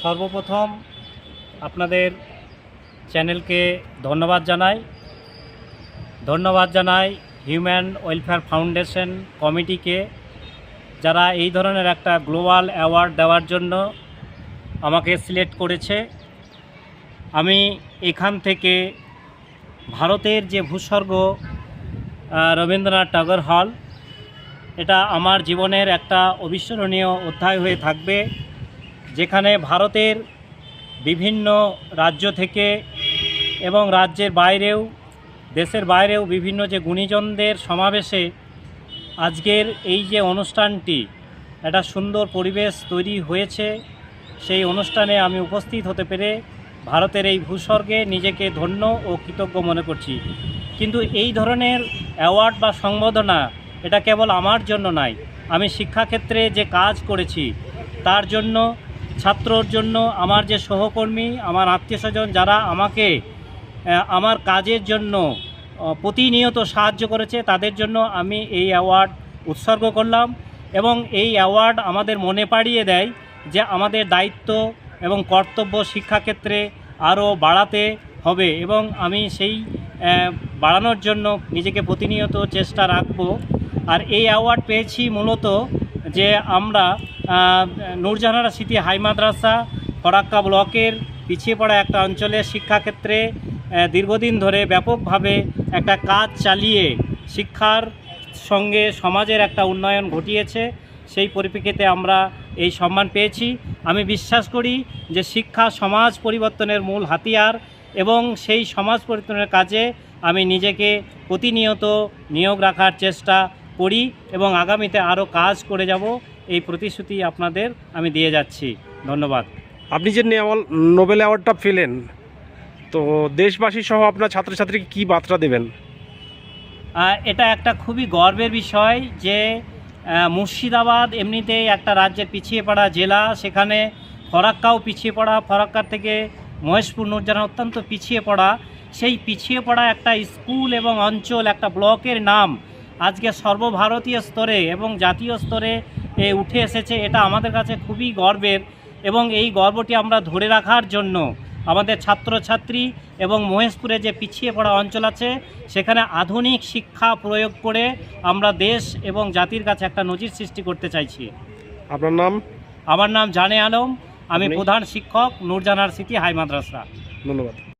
সর্বপ্রথম আপনাদের চ্যানেলকে ধন্যবাদ জানাই। ধন্যবাদ জানাই হিউম্যান ওয়েলফেয়ার ফাউন্ডেশন কমিটিকে, যারা এই ধরনের একটা গ্লোবাল অ্যাওয়ার্ড দেওয়ার জন্য আমাকে সিলেক্ট করেছে। আমি এখান থেকে ভারতের যে ভূস্বর্গ রবীন্দ্রনাথ টাগোর হল, এটা আমার জীবনের একটা অবিস্মরণীয় অধ্যায় হয়ে থাকবে। যেখানে ভারতের বিভিন্ন রাজ্য থেকে এবং রাজ্যের বাইরেও, দেশের বাইরেও বিভিন্ন যে গুণীজনদের সমাবেশে আজকের এই যে অনুষ্ঠানটি, একটা সুন্দর পরিবেশ তৈরি হয়েছে। সেই অনুষ্ঠানে আমি উপস্থিত হতে পেরে ভারতের এই ভূস্বর্গে নিজেকে ধন্য ও কৃতজ্ঞ মনে করছি। কিন্তু এই ধরনের অ্যাওয়ার্ড বা সংবর্ধনা এটা কেবল আমার জন্য নয়, আমি শিক্ষাক্ষেত্রে যে কাজ করেছি, তার জন্য ছাত্রর জন্য আমার যে সহকর্মী, আমার আত্মীয় স্বজন যারা আমাকে আমার কাজের জন্য প্রতিনিয়ত সাহায্য করেছে, তাদের জন্য আমি এই অ্যাওয়ার্ড উৎসর্গ করলাম এবং এই অ্যাওয়ার্ড আমাদের মনে পাড়িয়ে দেয় যে আমাদের দায়িত্ব এবং কর্তব্য শিক্ষাক্ষেত্রে আরও বাড়াতে হবে এবং আমি সেই বাড়ানোর জন্য নিজেকে প্রতিনিয়ত চেষ্টা রাখব। আর এই অ্যাওয়ার্ড পেয়েছি মূলত যে আমরা নূরজাহানারা স্মৃতি হাই মাদ্রাসা, ফরাক্কা ব্লকের পিছিয়ে পড়া একটা অঞ্চলের শিক্ষাক্ষেত্রে দীর্ঘদিন ধরে ব্যাপকভাবে একটা কাজ চালিয়ে শিক্ষার সঙ্গে সমাজের একটা উন্নয়ন ঘটিয়েছে, সেই পরিপ্রেক্ষিতে আমরা এই সম্মান পেয়েছি। আমি বিশ্বাস করি যে শিক্ষা সমাজ পরিবর্তনের মূল হাতিয়ার এবং সেই সমাজ পরিবর্তনের কাজে আমি নিজেকে প্রতিনিয়ত নিয়োগ রাখার চেষ্টা করি এবং আগামীতে আরও কাজ করে যাব। এই প্রতিশ্রুতি আপনাদের আমি দিয়ে যাচ্ছি। ধন্যবাদ। আপনি যে নোবেল অ্যাওয়ার্ডটা পেলেন তো দেশবাসী সহ আপনার ছাত্রছাত্রীকে কী বার্তা দেবেন? এটা একটা খুবই গর্বের বিষয় যে মুর্শিদাবাদ এমনিতেই একটা রাজ্যের পিছিয়ে পড়া জেলা সেখানে ফরাক্কাও পিছিয়ে পড়া ফরাক্কার থেকে মহেশপুর নূরজাহান অত্যন্ত পিছিয়ে পড়া। সেই পিছিয়ে পড়া একটা স্কুল এবং অঞ্চল একটা ব্লকের নাম আজকে সর্বভারতীয় স্তরে এবং জাতীয় স্তরে উঠে এসেছে এটা আমাদের কাছে খুবই গর্বের এবং এই গর্বটি আমরা ধরে রাখার জন্য আমাদের ছাত্রছাত্রী এবং মহেশপুরে যে পিছিয়ে পড়া অঞ্চল আছে সেখানে আধুনিক শিক্ষা প্রয়োগ করে আমরা দেশ এবং জাতির কাছে একটা নজির সৃষ্টি করতে চাইছি। আপনার নাম? আমার নাম জানে আলম আমি প্রধান শিক্ষক নূরজানার সিটি হাই মাদ্রাসা। ধন্যবাদ।